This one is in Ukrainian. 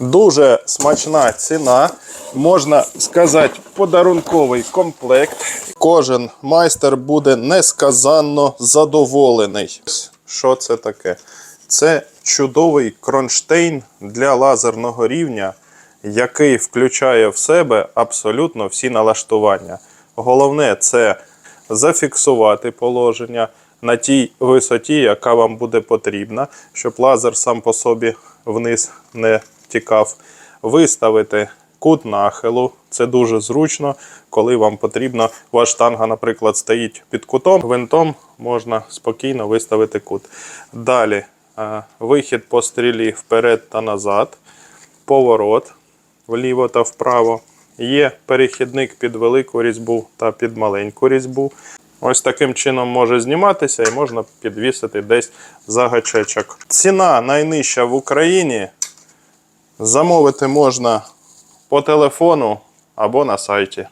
Дуже смачна ціна. Можна сказати, подарунковий комплект. Кожен майстер буде несказанно задоволений. Що це таке? Це чудовий кронштейн для лазерного рівня, який включає в себе абсолютно всі налаштування. Головне це зафіксувати положення на тій висоті, яка вам буде потрібна, щоб лазер сам по собі вниз не тікав. Виставити кут нахилу. Це дуже зручно, коли вам потрібно. Ваша штанга, наприклад, стоїть під кутом, гвинтом можна спокійно виставити кут. Далі е, вихід по стрілі вперед та назад, поворот вліво та вправо. Є перехідник під велику різьбу та під маленьку різьбу. Ось таким чином може зніматися і можна підвісити десь за гачечок. Ціна найнижча в Україні. Замовити можна по телефону або на сайті.